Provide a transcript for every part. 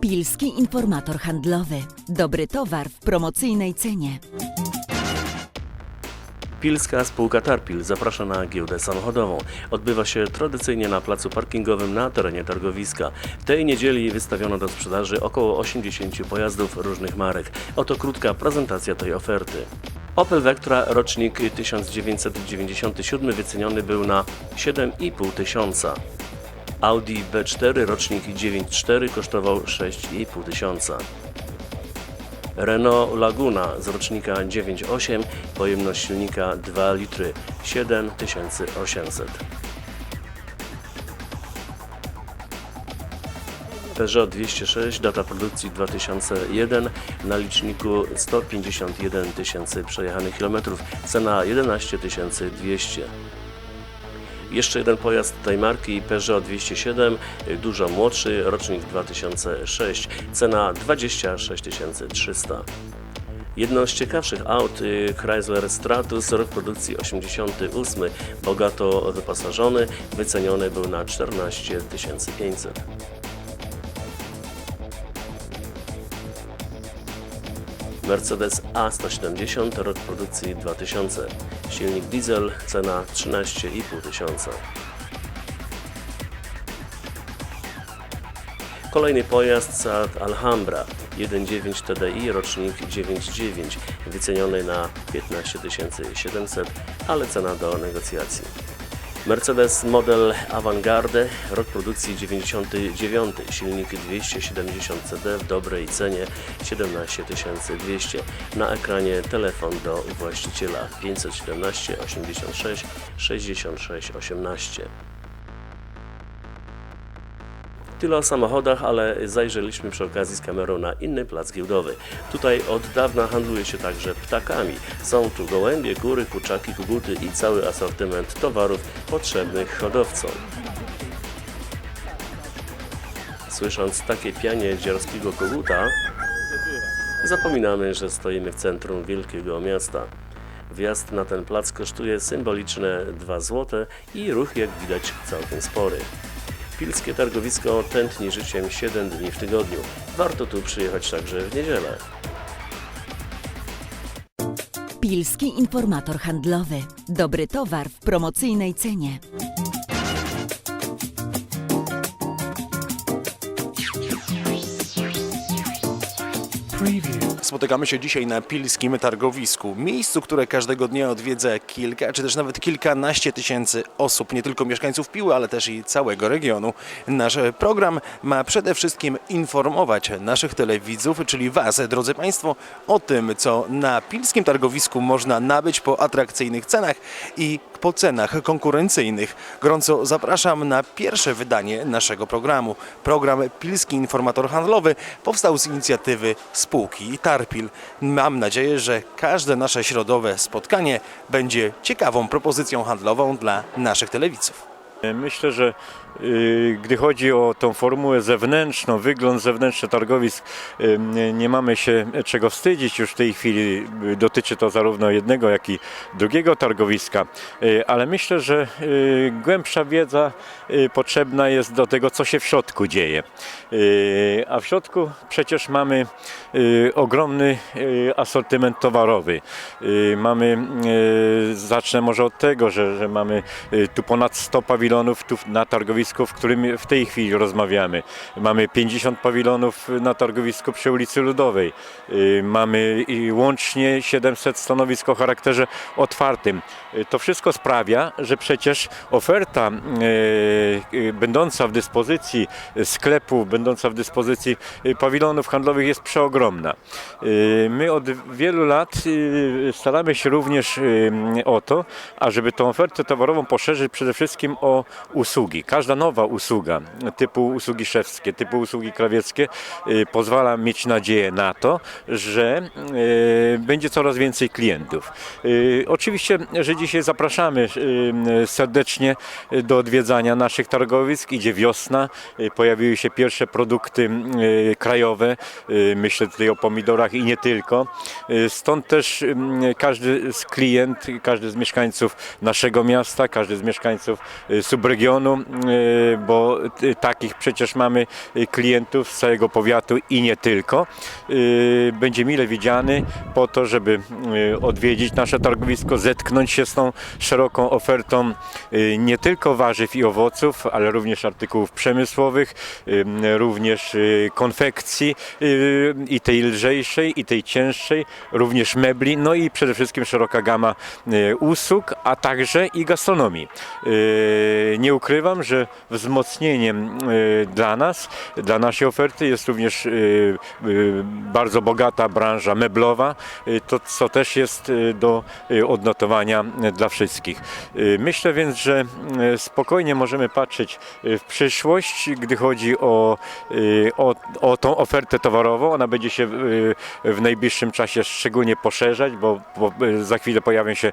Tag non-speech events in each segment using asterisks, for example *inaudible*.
Pilski informator handlowy. Dobry towar w promocyjnej cenie. Pilska spółka Tarpil zaprasza na giełdę samochodową. Odbywa się tradycyjnie na placu parkingowym na terenie targowiska. W tej niedzieli wystawiono do sprzedaży około 80 pojazdów różnych marek. Oto krótka prezentacja tej oferty. Opel Vectra rocznik 1997 wyceniony był na 7,5 tysiąca. Audi B4 rocznik 9.4 kosztował 6,5 tysiąca. Renault Laguna z rocznika 9.8, pojemność silnika 2 litry 7800. Peugeot 206, data produkcji 2001, na liczniku 151 tysięcy przejechanych kilometrów, cena 11 200. Jeszcze jeden pojazd tej marki Peugeot 207, dużo młodszy, rocznik 2006, cena 26 300. Jedno z ciekawszych aut y, Chrysler Stratus, rok produkcji 88, bogato wyposażony, wyceniony był na 14 500. Mercedes A170, rok produkcji 2000, silnik diesel, cena 13,5 tysiąca. Kolejny pojazd Seat Alhambra 1.9 TDI, rocznik 9.9, wyceniony na 15 700, ale cena do negocjacji. Mercedes model Avantgarde, rok produkcji 99, silnik 270 CD w dobrej cenie 17 200. Na ekranie telefon do właściciela 517 86 66 18. Tyle o samochodach, ale zajrzeliśmy przy okazji z kamerą na inny plac giełdowy. Tutaj od dawna handluje się także ptakami. Są tu gołębie, kury, kurczaki, koguty i cały asortyment towarów potrzebnych hodowcom. Słysząc takie pianie dziarskiego koguta, zapominamy, że stoimy w centrum wielkiego miasta. Wjazd na ten plac kosztuje symboliczne 2 zł i ruch, jak widać, całkiem spory. Pilskie targowisko tętni życiem 7 dni w tygodniu. Warto tu przyjechać także w niedzielę. Pilski informator handlowy. Dobry towar w promocyjnej cenie. Spotykamy się dzisiaj na Pilskim Targowisku, miejscu, które każdego dnia odwiedza kilka, czy też nawet kilkanaście tysięcy osób, nie tylko mieszkańców Piły, ale też i całego regionu. Nasz program ma przede wszystkim informować naszych telewidzów, czyli Was, drodzy Państwo, o tym, co na Pilskim Targowisku można nabyć po atrakcyjnych cenach i po cenach konkurencyjnych. Gorąco zapraszam na pierwsze wydanie naszego programu. Program Pilski Informator Handlowy powstał z inicjatywy spółki Tarpil. Mam nadzieję, że każde nasze środowe spotkanie będzie ciekawą propozycją handlową dla naszych telewidzów. Myślę, że gdy chodzi o tą formułę zewnętrzną, wygląd zewnętrzny targowisk, y, nie- mamy się czego wstydzić już w tej chwili. Y, Dotyczy to zarówno jednego, jak i drugiego targowiska, Y, ale myślę, że y, głębsza wiedza y, potrzebna jest do tego, co się w środku dzieje. Y, A w środku przecież mamy y, ogromny y, asortyment towarowy. Y, Mamy, y, zacznę może od tego, że, że mamy y, tu ponad 100 pawilonów tu na targowisku, w którym w tej chwili rozmawiamy. Mamy 50 pawilonów na targowisku przy ulicy Ludowej. Y, Mamy łącznie 700 stanowisk o charakterze otwartym. Y, To wszystko sprawia, że przecież oferta y, będąca w dyspozycji sklepów, będąca w dyspozycji pawilonów handlowych jest przeogromna. My od wielu lat staramy się również o to, ażeby tą ofertę towarową poszerzyć przede wszystkim o usługi. Każda nowa usługa typu usługi szewskie, typu usługi krawieckie y, pozwala mieć nadzieję na to, że y, będzie coraz więcej klientów. Y, Oczywiście, że dzisiaj zapraszamy serdecznie do odwiedzania naszych targowisk. Idzie wiosna, pojawiły się pierwsze produkty krajowe. Myślę tutaj o pomidorach i nie tylko. Stąd też każdy z klient, każdy z mieszkańców naszego miasta, każdy z mieszkańców subregionu, bo y, takich przecież mamy y, klientów z całego powiatu i nie tylko. Y, Będzie mile widziany po to, żeby y, odwiedzić nasze targowisko, zetknąć się z tą szeroką ofertą nie tylko warzyw i owoców, ale również artykułów przemysłowych, y, również y, konfekcji y, i tej lżejszej, i tej cięższej, również mebli, no i przede wszystkim szeroka gama y, usług, a także i gastronomii. Y, Nie ukrywam, że wzmocnieniem y, dla nas, dla naszej oferty jest również y, y, bardzo bogata branża meblowa, y, to co też jest y, do y, odnotowania y, dla wszystkich. Y, Myślę więc, że y, spokojnie możemy patrzeć y, w przyszłość, gdy chodzi o, y, o, o tą ofertę towarową. Ona będzie się w najbliższym czasie szczególnie poszerzać, bo, bo za chwilę pojawią się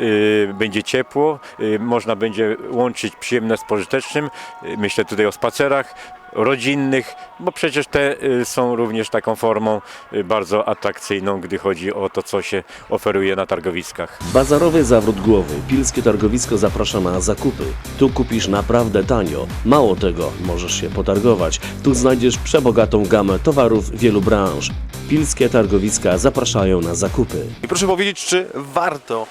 y, będzie ciepło, można będzie łączyć przyjemne z pożytecznym. Myślę tutaj o spacerach rodzinnych, bo przecież te y, są również taką formą y, bardzo atrakcyjną, gdy chodzi o to, co się oferuje na targowiskach. Bazarowy zawrót głowy. Pilskie targowisko zaprasza na zakupy. Tu kupisz naprawdę tanio. Mało tego, możesz się potargować. Tu znajdziesz przebogatą gamę towarów wielu branż. Pilskie targowiska zapraszają na zakupy. I proszę powiedzieć, czy warto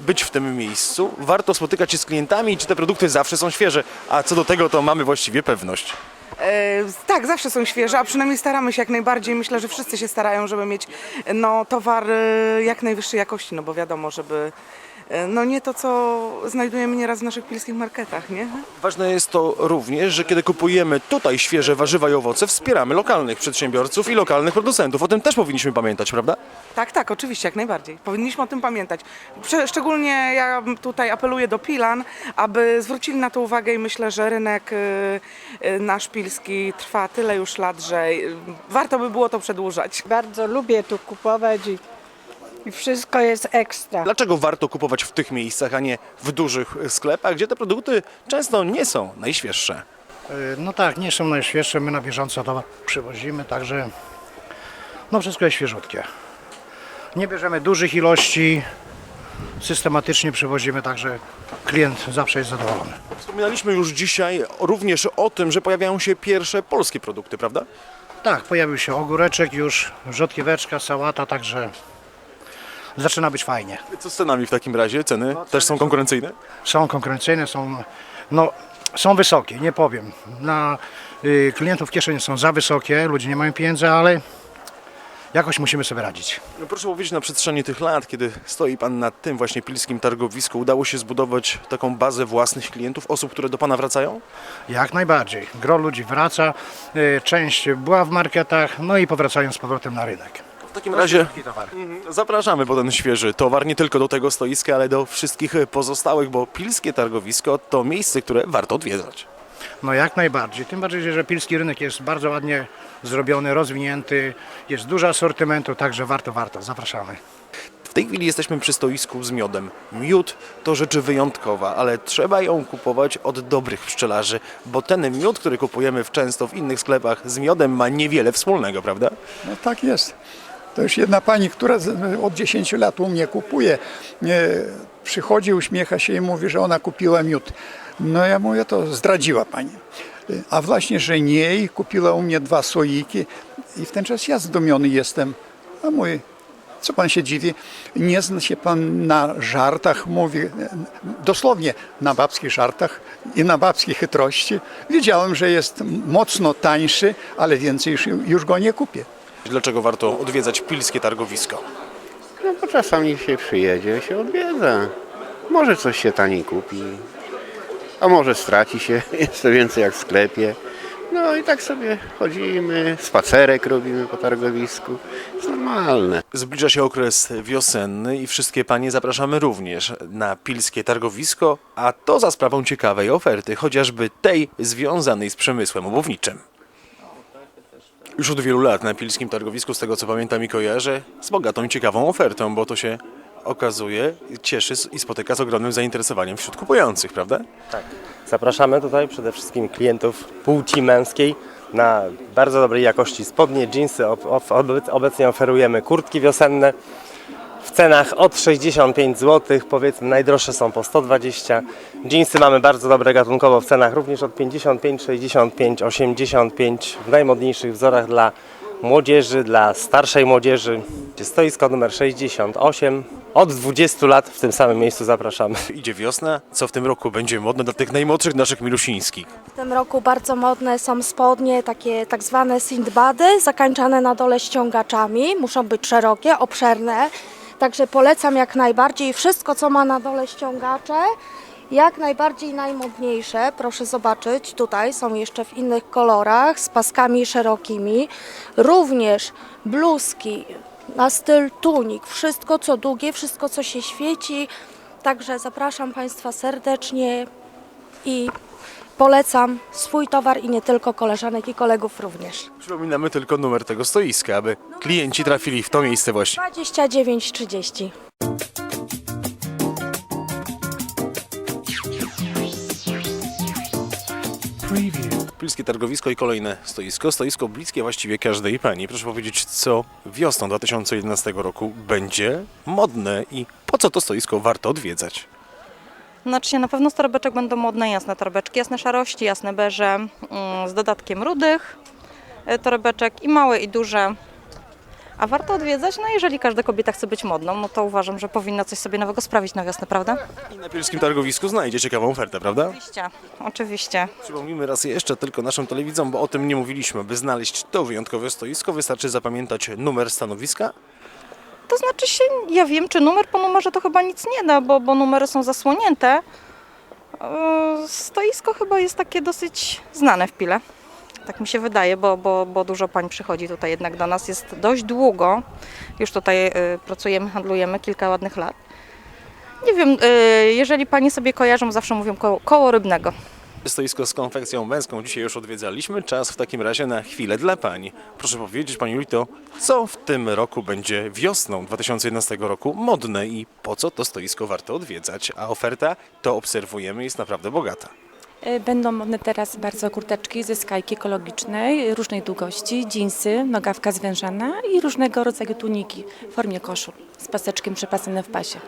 być w tym miejscu? Warto spotykać się z klientami? Czy te produkty zawsze są świeże? A co do tego, to mamy właściwie pewność. E, tak, zawsze są świeże, a przynajmniej staramy się jak najbardziej. Myślę, że wszyscy się starają, żeby mieć no, towar e, jak najwyższej jakości, no bo wiadomo, żeby no nie to, co znajdujemy nieraz w naszych pilskich marketach, nie? Ważne jest to również, że kiedy kupujemy tutaj świeże warzywa i owoce, wspieramy lokalnych przedsiębiorców i lokalnych producentów. O tym też powinniśmy pamiętać, prawda? Tak, tak, oczywiście, jak najbardziej. Powinniśmy o tym pamiętać. Prze- szczególnie ja tutaj apeluję do Pilan, aby zwrócili na to uwagę i myślę, że rynek y, y, nasz pilski trwa tyle już lat, że y, warto by było to przedłużać. Bardzo lubię tu kupować i, i wszystko jest ekstra. Dlaczego warto kupować w tych miejscach, a nie w dużych sklepach, gdzie te produkty często nie są najświeższe? Y, No tak, nie są najświeższe, my na bieżąco to przywozimy, także no wszystko jest świeżutkie. Nie bierzemy dużych ilości, systematycznie przywozimy, także klient zawsze jest zadowolony. Wspominaliśmy już dzisiaj również o tym, że pojawiają się pierwsze polskie produkty, prawda? Tak, pojawił się ogóreczek już, rzodkieweczka, sałata, także zaczyna być fajnie. Co z cenami w takim razie? Ceny też są konkurencyjne? Są konkurencyjne, są, no, są wysokie, nie powiem. Na y, klientów kieszenie są za wysokie, ludzie nie mają pieniędzy, ale jakoś musimy sobie radzić. No proszę powiedzieć, na przestrzeni tych lat, kiedy stoi Pan na tym właśnie pilskim targowisku, udało się zbudować taką bazę własnych klientów, osób, które do Pana wracają? Jak najbardziej. Gro ludzi wraca, y, część była w marketach, no i powracają z powrotem na rynek. W takim razie mhm, zapraszamy po ten świeży towar, nie tylko do tego stoiska, ale do wszystkich pozostałych, bo pilskie targowisko to miejsce, które warto odwiedzać. No jak najbardziej. Tym bardziej, że pilski rynek jest bardzo ładnie zrobiony, rozwinięty, jest dużo asortymentu, także warto, warto. Zapraszamy. W tej chwili jesteśmy przy stoisku z miodem. Miód to rzecz wyjątkowa, ale trzeba ją kupować od dobrych pszczelarzy, bo ten miód, który kupujemy w często w innych sklepach z miodem ma niewiele wspólnego, prawda? No tak jest. To już jedna pani, która od 10 lat u mnie kupuje, przychodzi, uśmiecha się i mówi, że ona kupiła miód. No ja mówię, to zdradziła pani. A właśnie, że nie i kupiła u mnie dwa słoiki i w ten czas ja zdumiony jestem. A mój, co pan się dziwi? Nie zna się pan na żartach, mówi, dosłownie na babskich żartach i na babskiej chytrości. Wiedziałem, że jest mocno tańszy, ale więcej już, już go nie kupię. Dlaczego warto odwiedzać pilskie targowisko? No bo czasami się przyjedzie, się odwiedza. Może coś się taniej kupi, a może straci się *laughs* jeszcze więcej jak w sklepie. No i tak sobie chodzimy, spacerek robimy po targowisku. Jest normalne. Zbliża się okres wiosenny i wszystkie panie zapraszamy również na pilskie targowisko, a to za sprawą ciekawej oferty, chociażby tej związanej z przemysłem obuwniczym. Już od wielu lat na pilskim targowisku, z tego co pamiętam i kojarzę, z bogatą i ciekawą ofertą, bo to się okazuje, cieszy i spotyka z ogromnym zainteresowaniem wśród kupujących, prawda? Zapraszamy tutaj przede wszystkim klientów płci męskiej na bardzo dobrej jakości spodnie, dżinsy. Ob- ob- obec- Obecnie oferujemy kurtki wiosenne cenach od 65 zł, powiedzmy najdroższe są po 120. Jeansy mamy bardzo dobre gatunkowo w cenach również od 55, 65, 85 w najmodniejszych wzorach dla młodzieży, dla starszej młodzieży. Stoisko numer 68. Od 20 lat w tym samym miejscu zapraszamy. *laughs* Idzie wiosna, co w tym roku będzie modne dla tych najmłodszych naszych milusińskich? W tym roku bardzo modne są spodnie, takie tak zwane sindbady, zakańczane na dole ściągaczami. Muszą być szerokie, obszerne. Także polecam jak najbardziej wszystko, co ma na dole ściągacze. Jak najbardziej najmodniejsze, proszę zobaczyć, tutaj są jeszcze w innych kolorach, z paskami szerokimi. Również bluzki na styl tunik, wszystko co długie, wszystko co się świeci. Także zapraszam Państwa serdecznie i polecam swój towar i nie tylko koleżanek i kolegów również. Przypominamy tylko numer tego stoiska, aby klienci trafili w to miejsce właśnie. 29,30. Pilskie targowisko i kolejne stoisko. Stoisko bliskie właściwie każdej pani. Proszę powiedzieć, co wiosną 2011 roku będzie modne i po co to stoisko warto odwiedzać? Znaczy się na pewno z torebeczek będą modne jasne torebeczki, jasne szarości, jasne beże mm, z dodatkiem rudych e, torebeczek i małe i duże. A warto odwiedzać, no jeżeli każda kobieta chce być modną, no to uważam, że powinna coś sobie nowego sprawić na wiosnę, prawda? I na Pilskim targowisku znajdzie ciekawą ofertę, prawda? Oczywiście, oczywiście. Przypomnijmy raz jeszcze tylko naszym telewidzom, bo o tym nie mówiliśmy. By znaleźć to wyjątkowe stoisko, wystarczy zapamiętać numer stanowiska To znaczy się, ja wiem, czy numer po numerze to chyba nic nie da, bo, bo numery są zasłonięte. E, Stoisko chyba jest takie dosyć znane w Pile. Tak mi się wydaje, bo, bo, bo dużo pań przychodzi tutaj jednak do nas. Jest dość długo. Już tutaj e, pracujemy, handlujemy kilka ładnych lat. Nie wiem, e, jeżeli panie sobie kojarzą, zawsze mówią koło, koło rybnego. Stoisko z konfekcją męską dzisiaj już odwiedzaliśmy. Czas w takim razie na chwilę dla Pani. Proszę powiedzieć Pani Julito, co w tym roku będzie wiosną 2011 roku modne i po co to stoisko warto odwiedzać? A oferta, to obserwujemy, jest naprawdę bogata. E, Będą modne teraz bardzo kurteczki ze skajki ekologicznej, różnej długości, dżinsy, nogawka zwężana i różnego rodzaju tuniki w formie koszul z paseczkiem przepasanym w pasie.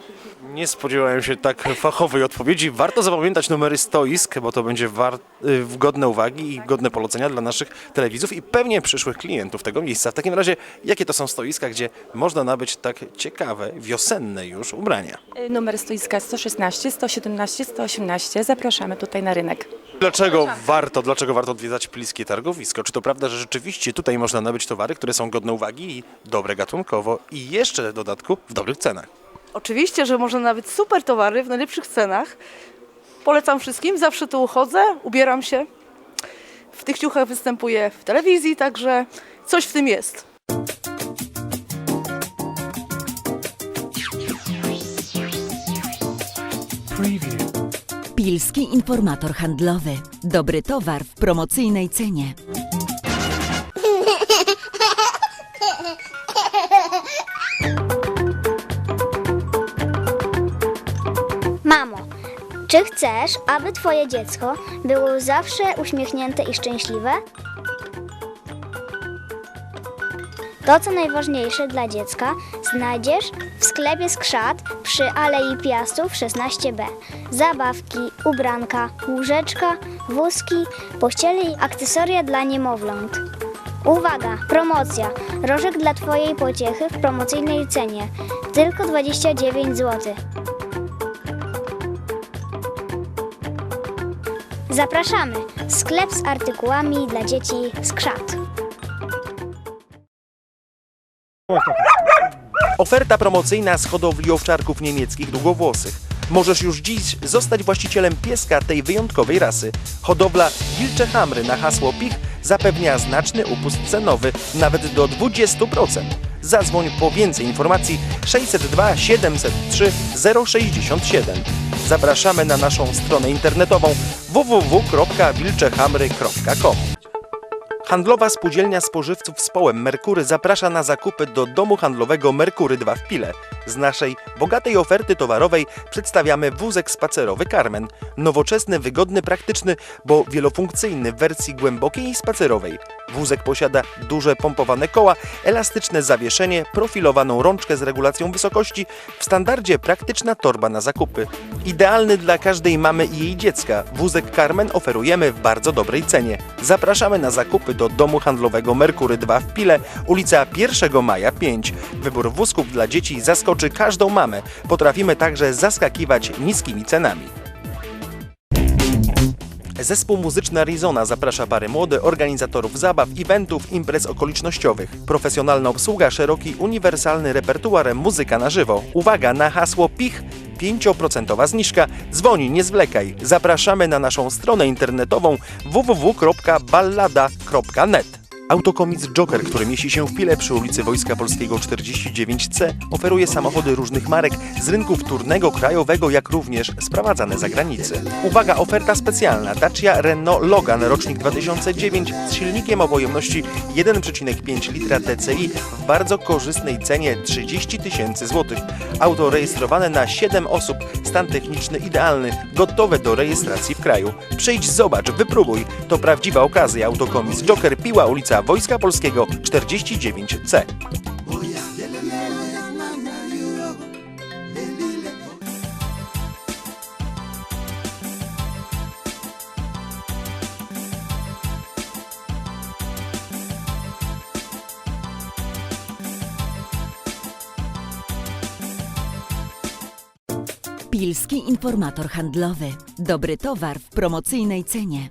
Nie spodziewałem się tak fachowej odpowiedzi. Warto zapamiętać numery stoisk, bo to będzie war- y, godne uwagi i godne polecenia dla naszych telewidzów i pewnie przyszłych klientów tego miejsca. W takim razie, jakie to są stoiska, gdzie można nabyć tak ciekawe, wiosenne już ubrania? E, Numer stoiska 116, 117, 118. Zapraszamy tutaj na rynek. Dlaczego warto, dlaczego warto odwiedzać Pilskie Targowisko? Czy to prawda, że rzeczywiście tutaj można nabyć towary, które są godne uwagi i dobre gatunkowo i jeszcze w dodatku w dobrych cenach? Oczywiście, że można nawet super towary w najlepszych cenach. Polecam wszystkim, zawsze tu chodzę, ubieram się. W tych ciuchach występuję w telewizji, także coś w tym jest. Pilski informator handlowy. Dobry towar w promocyjnej cenie. Mamo, czy chcesz, aby Twoje dziecko było zawsze uśmiechnięte i szczęśliwe? To, co najważniejsze dla dziecka, znajdziesz w sklepie Skrzat przy Alei Piastów 16b. Zabawki, ubranka, łóżeczka, wózki, pościele i akcesoria dla niemowląt. Uwaga! Promocja! Rożek dla Twojej pociechy w promocyjnej cenie. Tylko 29 zł. Zapraszamy! Sklep z artykułami dla dzieci Skrzat. Oferta promocyjna z hodowli owczarków niemieckich długowłosych. Możesz już dziś zostać właścicielem pieska tej wyjątkowej rasy. Hodowla Wilcze Hamry na hasło PICH zapewnia znaczny upust cenowy, nawet do 20%. Zadzwoń po więcej informacji 602 703 067. Zapraszamy na naszą stronę internetową www.wilczehamry.com. Handlowa Spółdzielnia Spożywców z Połem Merkury zaprasza na zakupy do domu handlowego Merkury 2 w Pile. Z naszej bogatej oferty towarowej przedstawiamy wózek spacerowy Carmen. Nowoczesny, wygodny, praktyczny, bo wielofunkcyjny w wersji głębokiej i spacerowej. Wózek posiada duże pompowane koła, elastyczne zawieszenie, profilowaną rączkę z regulacją wysokości, w standardzie praktyczna torba na zakupy. Idealny dla każdej mamy i jej dziecka, wózek Carmen oferujemy w bardzo dobrej cenie. Zapraszamy na zakupy do domu handlowego Merkury 2 w Pile, ulica 1 Maja 5. Wybór wózków dla dzieci zaskoczy każdą mamę. Potrafimy także zaskakiwać niskimi cenami. Zespół muzyczny Arizona zaprasza pary młode, organizatorów zabaw, eventów, imprez okolicznościowych. Profesjonalna obsługa, szeroki, uniwersalny repertuar, muzyka na żywo. Uwaga na hasło PICH 5% zniżka. Dzwoni, nie zwlekaj. Zapraszamy na naszą stronę internetową www.ballada.net. Autokomic Joker, który mieści się w Pile przy ulicy Wojska Polskiego 49C, oferuje samochody różnych marek z rynku wtórnego, krajowego, jak również sprowadzane za granicę. Uwaga, oferta specjalna. Dacia Renault Logan, rocznik 2009 z silnikiem o pojemności 1,5 litra TCI w bardzo korzystnej cenie 30 tysięcy złotych. Auto rejestrowane na 7 osób, stan techniczny idealny, gotowe do rejestracji w kraju. Przyjdź, zobacz, wypróbuj. To prawdziwa okazja. Autokomis Joker, Piła, ulica Wojska Polskiego 49C. Pilski informator handlowy. Dobry towar w promocyjnej cenie.